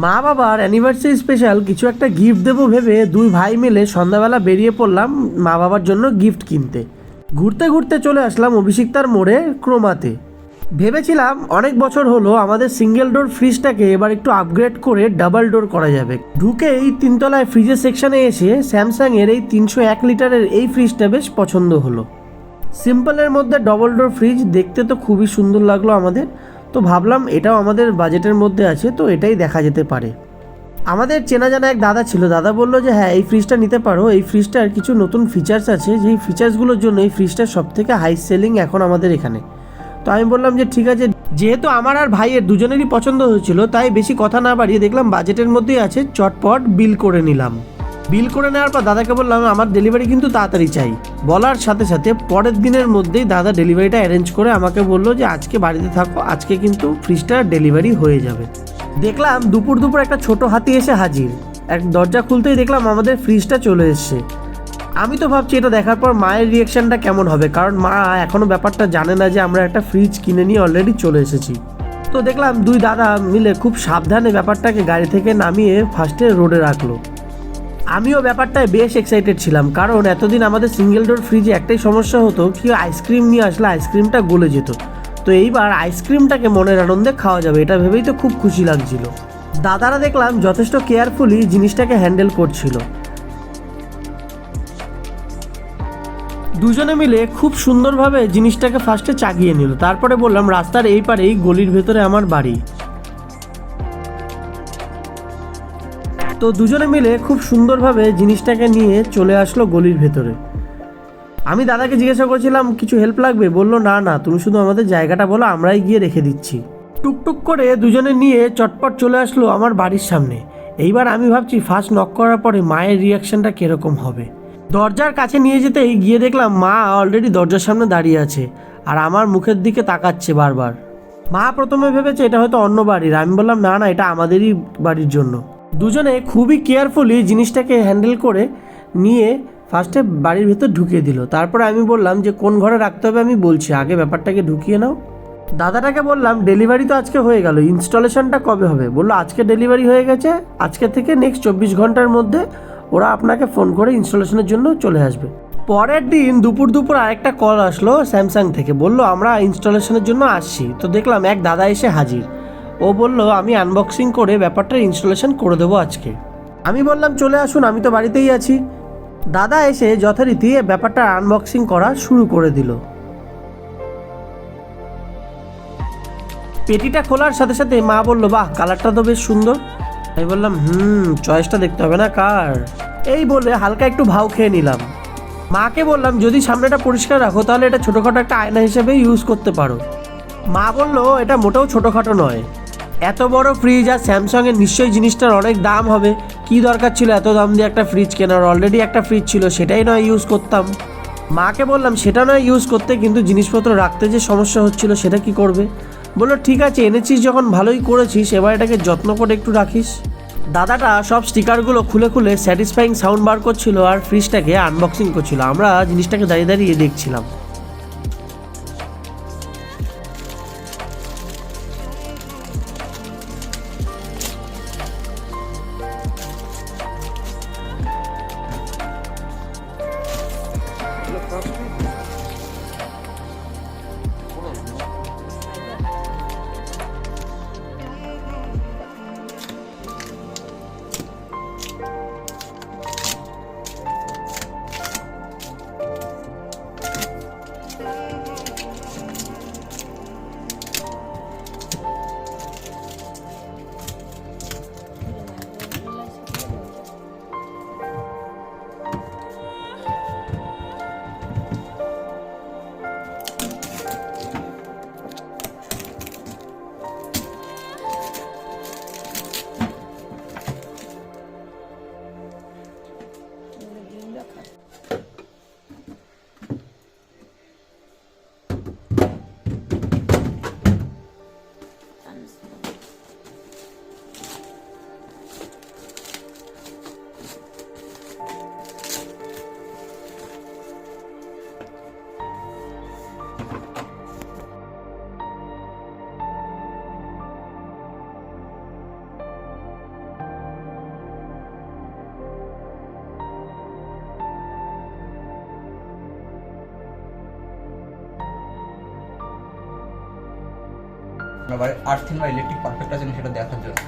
মা বাবার anniversary special কিছু একটা গিফট দেবো ভেবে দুই ভাই মিলে সন্ধ্যাবেলা বেরিয়ে পড়লাম মা বাবার জন্য গিফট কিনতে। ঘুরতে ঘুরতে চলে আসলাম অভিষিক্তার মোড়ে ক্রোমাতে। ভেবেছিলাম অনেক বছর হলো আমাদের সিঙ্গেল ডোর ফ্রিজটাকে এবার একটু আপগ্রেড করে ডাবল ডোর করা যাবে। ঢুকে এই তিনতলায় ফ্রিজের সেকশানে এসে স্যামসাংয়ের এই তিনশো এক লিটারের এই ফ্রিজটা বেশ পছন্দ হলো। সিম্পলের মধ্যে ডবল ডোর ফ্রিজ দেখতে তো খুবই সুন্দর লাগল আমাদের। তো ভাবলাম এটাও আমাদের বাজেটের মধ্যে আছে, তো এটাই দেখা যেতে পারে। আমাদের চেনা জানা এক দাদা ছিল, দাদা বলল যে হ্যাঁ এই ফ্রিজটা নিতে পারো। এই ফ্রিজটার কিছু নতুন ফিচার্স আছে, যেই ফিচার্সগুলোর জন্য এই ফ্রিজটার সব থেকে হাই সেলিং এখন আমাদের এখানে। তো আমি বললাম যে, ঠিক আছে। যেহেতু আমার আর ভাইয়ের দুজনেরই পছন্দ হয়েছিল, তাই বেশি কথা না বাড়িয়ে দেখলাম বাজেটের মধ্যেই আছে, চটপট বিল করে নিলাম। বিল করে নেওয়ার পর দাদাকে বললাম, আমার ডেলিভারি কিন্তু তাড়াতাড়ি চাই। বলার সাথে সাথে পরের দিনের মধ্যেই দাদা ডেলিভারিটা অ্যারেঞ্জ করে আমাকে বলল যে, আজকে বাড়িতে থাকো, আজকে কিন্তু ফ্রিজটা ডেলিভারি হয়ে যাবে। দেখলাম দুপুর দুপুর একটা ছোট হাতি এসে হাজির। এক দরজা খুলতেই দেখলাম আমাদের ফ্রিজটা চলে এসছে। আমি তো ভাবছি, এটা দেখার পর মায়ের রিয়াকশনটা কেমন হবে? কারণ মা এখনও ব্যাপারটা জানে না যে, আমরা একটা ফ্রিজ কিনে নিয়ে অলরেডি চলে এসেছি। তো দেখলাম দুই দাদা মিলে খুব সাবধানে ব্যাপারটাকে গাড়ি থেকে নামিয়ে ফার্স্টে রোডে রাখল। আমিও ব্যাপারটায় বেশ এক্সাইটেড ছিলাম, কারণ এতদিন আমাদের সিঙ্গেল ডোর ফ্রিজে একটাই সমস্যা হতো কি আইসক্রিম নিয়ে আসলে আইসক্রিমটা গলে যেত। তো এইবার আইসক্রিমটাকে মনের আনন্দে খাওয়া যাবে, এটা ভেবেই তো খুব খুশি লাগছিল। দাদারা দেখলাম যথেষ্ট কেয়ারফুলি জিনিসটাকে হ্যান্ডেল করছিল। দুজনে মিলে খুব সুন্দরভাবে জিনিসটাকে ফার্স্টে চাগিয়ে নিল, তারপরে বললাম, রাস্তার এই পারেই গলির ভেতরে আমার বাড়ি। তো দুজনে মিলে খুব সুন্দরভাবে জিনিসটাকে নিয়ে চলে আসলো গলির ভেতরে। আমি দাদাকে জিজ্ঞাসা করছিলাম, কিছু হেল্প লাগবে? বলল, না না, তুমি শুধু আমাদের জায়গাটা বলো, আমরাই গিয়ে রেখে দিচ্ছি। টুকটুক করে দুজনে নিয়ে চটপট চলে আসলো আমার বাড়ির সামনে। এইবার আমি ভাবছি ফার্স্ট নক করার পরে মায়ের রিয়াকশনটা কীরকম হবে? দরজার কাছে নিয়ে যেতেই গিয়ে দেখলাম, মা অলরেডি দরজার সামনে দাঁড়িয়ে আছে আর আমার মুখের দিকে তাকাচ্ছে বারবার। মা প্রথমে ভেবেছে এটা হয়তো অন্য বাড়ির। আমি বললাম, না না, এটা আমাদেরই বাড়ির জন্য। দুজনে খুবই কেয়ারফুলি জিনিসটাকে হ্যান্ডেল করে নিয়ে ফার্স্টে বাড়ির ভেতর ঢুকিয়ে দিল। তারপরে আমি বললাম যে, কোন ঘরে রাখতে হবে আমি বলছি, আগে ব্যাপারটাকে ঢুকিয়ে নাও। দাদাটাকে বললাম, ডেলিভারি তো আজকে হয়ে গেল, ইনস্টলেশনটা কবে হবে? বলল, আজকে ডেলিভারি হয়ে গেছে, আজকে থেকে নেক্সট চব্বিশ ঘণ্টার মধ্যে ওরা আপনাকে ফোন করে ইনস্টলেশনের জন্য চলে আসবে। পরের দিন দুপুর দুপুর আরেকটা কল আসলো স্যামসাং থেকে, বলল, আমরা ইনস্টলেশনের জন্য আসছি। তো দেখলাম এক দাদা এসে হাজির। ও বলল, আমি আনবক্সিং করে ব্যাপারটা ইনস্টলেশন করে দেবো আজকে। আমি বললাম, চলে আসুন, আমি তো বাড়িতেই আছি। দাদা এসে যথারীতি ব্যাপারটা আনবক্সিং করা শুরু করে দিল। পেটিটা খোলার সাথে সাথে মা বলল, বাহ কালারটা তো বেশ সুন্দর। আমি বললাম, হুম চয়েসটা দেখতে হবে না, কার? এই বলে হালকা একটু ভাও খেয়ে নিলাম। মাকে বললাম, যদি সামনেটা পরিষ্কার রাখো, তাহলে এটা ছোটোখাটো একটা আয়না হিসেবে ইউজ করতে পারো। মা বলল, এটা মোটেও ছোটোখাটো নয়। এত বড় ফ্রিজ আর স্যামসংয়ের নিশ্চয়ই জিনিসটার অনেক দাম হবে। কি দরকার ছিল এত দাম দিয়ে একটা ফ্রিজ কেনার? অলরেডি একটা ফ্রিজ ছিল, সেটাই নয় ইউজ করতাম। মাকে বললাম, সেটা নয় ইউজ করতে, কিন্তু জিনিসপত্র রাখতে যে সমস্যা হচ্ছিল, সেটা কি করবে? বলল, ঠিক আছে, এনেছিস যখন, ভালোই করেছিস, এবার এটাকে যত্ন করে একটু রাখিস। দাদাটা সব স্টিকারগুলো খুলে খুলে স্যাটিসফাইং সাউন্ড বার করছিল আর ফ্রিজটাকে আনবক্সিং করছিল। আমরা জিনিসটাকে দাঁড়িয়ে দাঁড়িয়ে দেখছিলাম। আপনার বাড়ির আর্থিং বা ইলেকট্রিক পারফেক্ট আছে সেটা দেখার জন্য।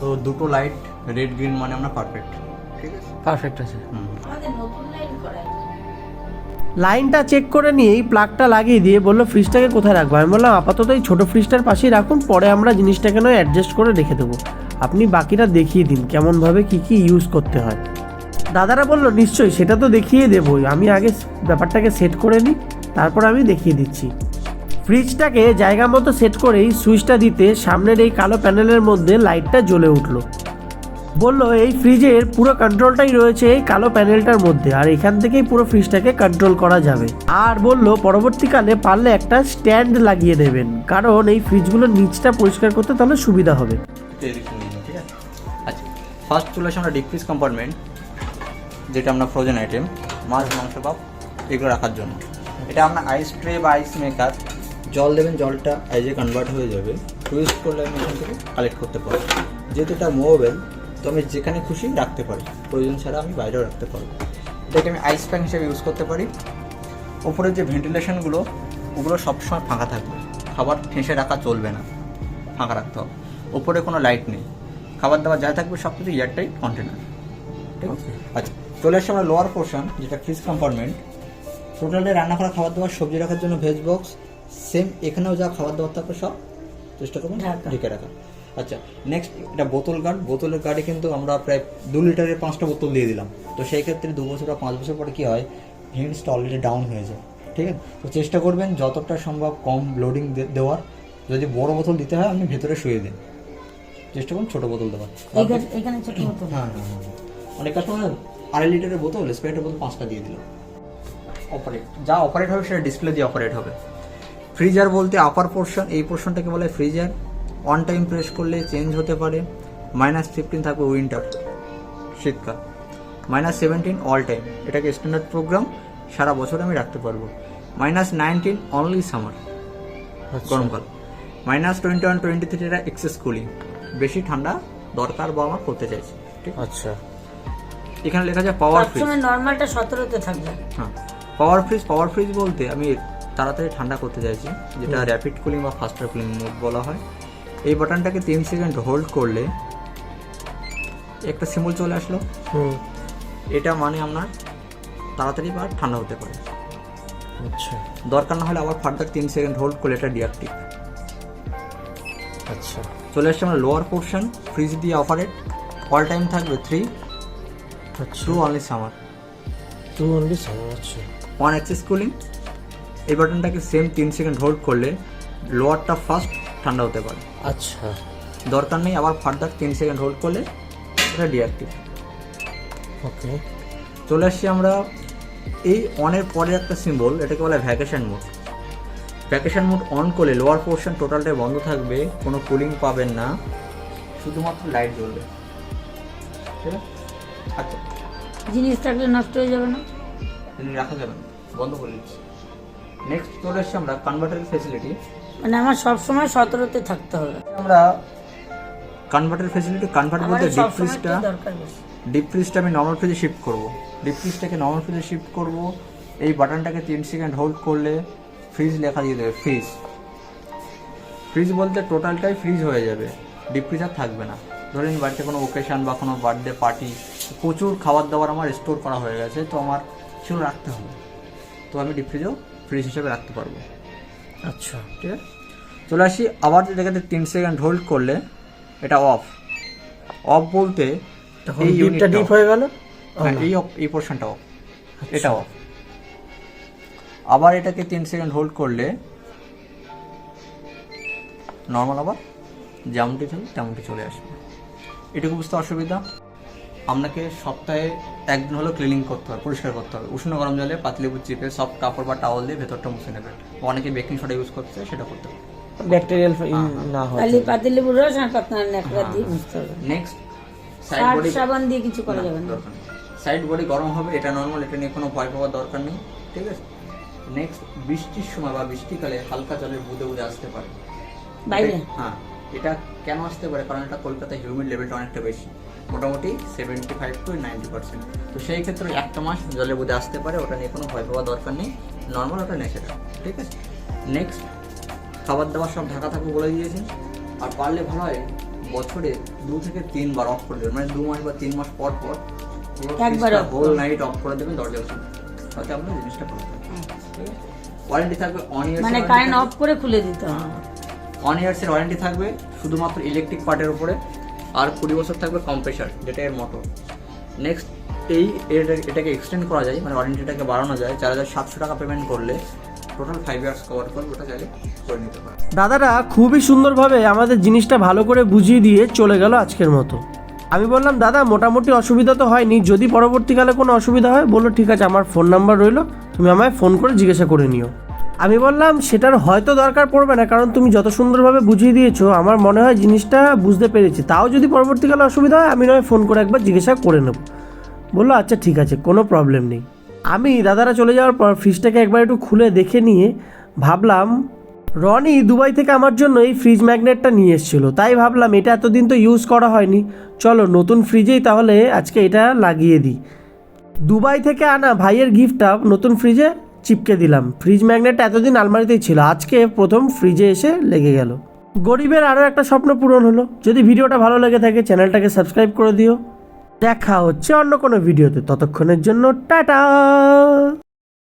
তো দুটো লাইট রেড গ্রিন মানে আমরা পারফেক্ট ঠিক আছে? পারফেক্ট আছে। হুম। আমাদের নতুন লাইন করা লাইনটা চেক করে নিয়েই প্লাগটা লাগিয়ে দিয়ে বলল ফ্রিজটাকে কোথায় রাখব? আমি বললাম আপাতত এই ছোটো ফ্রিজটার পাশেই রাখুন পরে আমরা জিনিসটাকে নয় অ্যাডজাস্ট করে রেখে দেবো। আপনি বাকিটা দেখিয়ে দিন কেমনভাবে কী কী ইউজ করতে হয়? দাদারা বলল নিশ্চয়ই সেটা তো দেখিয়ে দেবোই। আমি আগে ব্যাপারটাকে সেট করে নিই তারপর আমি দেখিয়ে দিচ্ছি। ফ্রিজটাকে জায়গা মতো সেট করেই সুইচটা দিতে সামনের এই কালো প্যানেলের মধ্যে লাইটটা জ্বলে উঠল। বলল, এই ফ্রিজের পুরো কন্ট্রোলটাই রয়েছে এই কালো প্যানেলটার মধ্যে, আর এখান থেকেই পুরো ফ্রিজটাকে কন্ট্রোল করা যাবে। আর বলল, পরবর্তীকালে পারলে একটা স্ট্যান্ড লাগিয়ে দেবেন, কারণ এই ফ্রিজগুলোর নিচটা পরিষ্কার করতে তাহলে সুবিধা হবে। ঠিক আছে। আচ্ছা ফার্স্ট চলে আসে আমরা ডিপ ফ্রিজ কম্পার্টমেন্ট যেটা আমরা ফ্রোজেন আইটেম মাছ, মাংস, পাপ, এগুলো রাখার জন্য। এটা আপনার আইস ট্রে বা আইস মেকার জল দেবেন জলটা আইজে কনভার্ট হয়ে যাবে। টুইস্ট করলে আমি এখান থেকে কালেক্ট করতে পারব। যেহেতু এটা মুভেবল তো আমি যেখানে খুশি রাখতে পারি। প্রয়োজন ছাড়া আমি বাইরেও রাখতে পারব। এটাকে আমি আইস প্যান হিসেবে ইউজ করতে পারি। ওপরের যে ভেন্টিলেশনগুলো ওগুলো সবসময় ফাঁকা থাকবে। খাবার ঠেসে রাখা চলবে না। ফাঁকা রাখতে হবে। ওপরে কোনো লাইট নেই। খাবার দাবার যা থাকবে সব কিছু এয়ারটাইট কন্টেনার ঠিক আছে? আচ্ছা চলে আসছে আমরা লোয়ার পোর্শন যেটা ফ্রিজ কম্পার্টমেন্ট টোটালে রান্না করা খাবার দাবার সবজি রাখার জন্য ভেজ বক্স সেম এখানেও যা খাবার দাবার থাকবে সব চেষ্টা করবেন ঢাকা। রাখা। আচ্ছা নেক্সট এটা বোতল গার্ড বোতলের গার্ডে কিন্তু আমরা প্রায় দু লিটারের পাঁচটা বোতল দিয়ে দিলাম। তো সেই ক্ষেত্রে দু বছর বা পাঁচ বছর পরে কী হয়? হিন্টসটা অলরেডি ডাউন হয়ে যায়। ঠিক আছে? তো চেষ্টা করবেন যতটা সম্ভব কম লোডিং দেওয়ার। যদি বড় বোতল দিতে হয় আপনি ভেতরে শুয়ে দিন। চেষ্টা করুন ছোটো বোতল দেওয়ার। এখানে ছোট মতো হ্যাঁ হ্যাঁ হ্যাঁ। অনেক কাস্টমার আড়াই লিটারের বোতল স্প্রাইটের বোতল পাঁচটা দিয়ে দিল অপারেট যা অপারেট হবে সেটা ডিসপ্লে দিয়ে অপারেট হবে। ফ্রিজার বলতে আপার পোর্শন এই পোর্শনটাকে বলে ফ্রিজার অন টাইম প্রেস করলে চেঞ্জ হতে পারে। মাইনাস ফিফটিন থাকবে উইন্টার শীতকাল। মাইনাস সেভেন্টিন অল টাইম এটাকে স্ট্যান্ডার্ড প্রোগ্রাম সারা বছর আমি রাখতে পারব। মাইনাস নাইনটিন অনলি সামার গরমকাল। Minus twenty one twenty three এটা এক্সেস কুলিং বেশি ঠান্ডা দরকার বা আমার করতে চাইছি ঠিক আচ্ছা। এখানে লেখা যায় পাওয়ার ফ্রিজ নর্মালটা সতেরোতে থাকবে। হ্যাঁ। পাওয়ার ফ্রিজ পাওয়ার ফ্রিজ বলতে আমি তাড়াতাড়ি ঠান্ডা করতে চাইছি যেটা র্যাপিড কুলিং বা ফাস্টার কুলিং মোড বলা হয়। এই বাটনটাকে তিন সেকেন্ড হোল্ড করলে একটা সিম্বল চলে আসলো। এটা মানে আপনার তাড়াতাড়ি বা ঠান্ডা হতে পারে। আচ্ছা। দরকার না হলে আবার ফার্দার তিন সেকেন্ড হোল্ড করলে এটা ডিঅ্যাক্টিভ আচ্ছা। চলে আসছে আমরা লোয়ার পোর্শন ফ্রিজ দিয়ে অপারেট অল টাইম থাকবে three two only summer two only summer আচ্ছা। ওয়ান অ্যাক্সিস কুলিং এই বাটনটাকে সেম তিন সেকেন্ড হোল্ড করলে লোয়ারটা ফার্স্ট ঠান্ডা হতে পারে। আচ্ছা। দরকার নেই আবার ফার্দার তিন সেকেন্ড হোল্ড করলে এটা ডিঅ্যাক্টিভ ওকে চলে আসছি আমরা এই অনের পরে একটা সিম্বল এটাকে বলে vacation mode vacation mode on করলে লোয়ার পোর্শন টোটালটাই বন্ধ থাকবে কোনো কুলিং পাবেন না। শুধুমাত্র লাইট জ্বলবে। ঠিক আছে? আচ্ছা। জিনিস থাকলে নষ্ট হয়ে যাবে না? রাখা যাবে না বন্ধ করে দিচ্ছি। নেক্সট চলে আসছি আমরা কনভার্টার ফেসিলিটি মানে আমার সবসময় সতেরোতে থাকতে হবে। আমরা কনভার্টার ফেসিলিটি কনভার্ট বলতে ডিপ ফ্রিজটা ডিপ ফ্রিজটা আমি নর্মাল ফ্রিজে শিফট করব। ডিপ ফ্রিজটাকে নর্মাল ফ্রিজে শিফট করব। এই বাটনটাকে তিন সেকেন্ড হোল্ড করলে ফ্রিজ লেখা দিয়ে দেবে ফ্রিজ ফ্রিজ বলতে টোটালটাই ফ্রিজ হয়ে যাবে। ডিপ ফ্রিজ আর থাকবে না। ধরেন বাড়িতে কোনো ওকেশন বা কোনো বার্থডে পার্টি প্রচুর খাবার দাবার আমার স্টোর করা হয়ে গেছে তো আমার সেগুলো রাখতে হবে। তো আমি ডিপ ফ্রিজেও ফ্রিজ হিসেবে রাখতে পারব। আচ্ছা। ঠিক আছে? চলে আসি আবার যেটাকে তিন সেকেন্ড হোল্ড করলে এটা অফ অফ বলতে এই unitটা ডিপ হয়ে গেল? হ্যাঁ, এই অফ এই পোর্শনটা অফ এটা অফ আবার এটাকে তিন সেকেন্ড হোল্ড করলে নর্মাল আবার যেমনটি থাকে তেমনটি চলে আসবে। এটুকু বুঝতে অসুবিধা। আপনাকে সপ্তাহে একদিন হলো ক্লিনিং করতে হবে পরিষ্কার করতে হবে। উষ্ণ গরম জলে পাতলিবু চিপে সব কাপড় বা টাওয়াল দিয়ে ভেতরটা মুছে নেবে। অনেকে বেকিং সোডা ইউজ করতে সেটা করতে হবে। ব্যাকটেরিয়াল না হয় খালি পাতি লেবুর রস আর ন্যাকড়া দিয়ে মুছতে হবে। নেক্সট সাইড বডি সাবান দিয়ে কিছু করা যাবে না। সাইড বডি গরম হবে এটা নর্মাল এটা নিয়ে কোনো ভয় পাওয়ার দরকার নেই ঠিক আছে? নেক্সট বৃষ্টির সময় বা বৃষ্টিকালে হালকা জলের বুদে বুদে আসতে পারে। বাইরে? হ্যাঁ এটা কেন আসতে পারে? কারণ এটা কলকাতায় হিউমিড লেভেলটা অনেকটা বেশি। মোটামুটি seventy five to ninety percent তো সেই ক্ষেত্রে একটা মাস জলের বুদে আসতে পারে ওটা নিয়ে কোনো ভয় পাওয়ার দরকার নেই। নর্মাল ওটা ন্যাচারাল ঠিক আছে? নেক্সট খাবার দাবার সব ঢাকা থাকবে বলে দিয়েছি আর পারলে ভালো হয় বছরে দু থেকে তিনবার অফ করে দেবেন। মানে দু মাস বা তিন মাস পর পর একবার হোল নাইট অফ করে দেবেন দরজা খুলে তাতে আপনার জিনিসটা ভালো ওয়ারেন্টি থাকবে অন ইয়ার্স মানে কারেন্ট অফ করে খুলে দিতে হবে। ওয়ান ইয়ার্সের ওয়ারেন্টি থাকবে শুধুমাত্র ইলেকট্রিক পার্টের উপরে। আর কুড়ি বছর থাকবে কম্প্রেসার যেটা এর মোটর নেক্সট এই এটাকে এক্সটেন্ড করা যায় মানে ওয়ারেন্টিটাকে বাড়ানো যায়, চার হাজার সাতশো টাকা পেমেন্ট করলে টোটাল ফাইভ ইয়ার্স কভার করবে ওটা চাইলে করে নিতে পারে। দাদারা খুবই সুন্দরভাবে আমাদের জিনিসটা ভালো করে বুঝিয়ে দিয়ে চলে গেল আজকের মতো। আমি বললাম, দাদা, মোটামুটি অসুবিধা তো হয়নি। যদি পরবর্তীকালে কোনো অসুবিধা হয়, বলল, ঠিক আছে, আমার ফোন নাম্বার রইল। তুমি আমায় ফোন করে জিজ্ঞাসা করে নিও। আমি বললাম, সেটার হয়তো দরকার পড়বে না, কারণ তুমি যত সুন্দরভাবে বুঝিয়ে দিয়েছ, আমার মনে হয় জিনিসটা বুঝতে পেরেছি। তাও যদি পরবর্তীকালে অসুবিধা হয়, আমি নয় ফোন করে একবার জিজ্ঞাসা করে নেব। বলল আচ্ছা ঠিক আছে, কোনো প্রবলেম নেই। আমি দাদারা চলে যাওয়ার পর ফ্রিজটাকে একবার একটু খুলে দেখে নিয়ে ভাবলাম, রনি দুবাই থেকে আমার জন্য এই ফ্রিজ ম্যাগনেটটা নিয়ে এসেছিল। তাই ভাবলাম, এটা এতদিন তো ইউজ করা হয়নি। চলো, নতুন ফ্রিজেই তাহলে আজকে এটা লাগিয়ে দিই। দুবাই থেকে আনা ভাইয়ের গিফটটা নতুন ফ্রিজে চিপকে দিলাম। ফ্রিজ ম্যাগনেট এতদিন আলমারিতেই ছিল, আজকে প্রথম ফ্রিজে এসে লেগে গেল। গরিবের আরও একটা স্বপ্ন পূরণ হলো। যদি ভিডিওটা ভালো লেগে থাকে, চ্যানেলটাকে সাবস্ক্রাইব করে দিও। দেখা হচ্ছে অন্য কোনো ভিডিওতে। ততক্ষণের জন্য টাটা!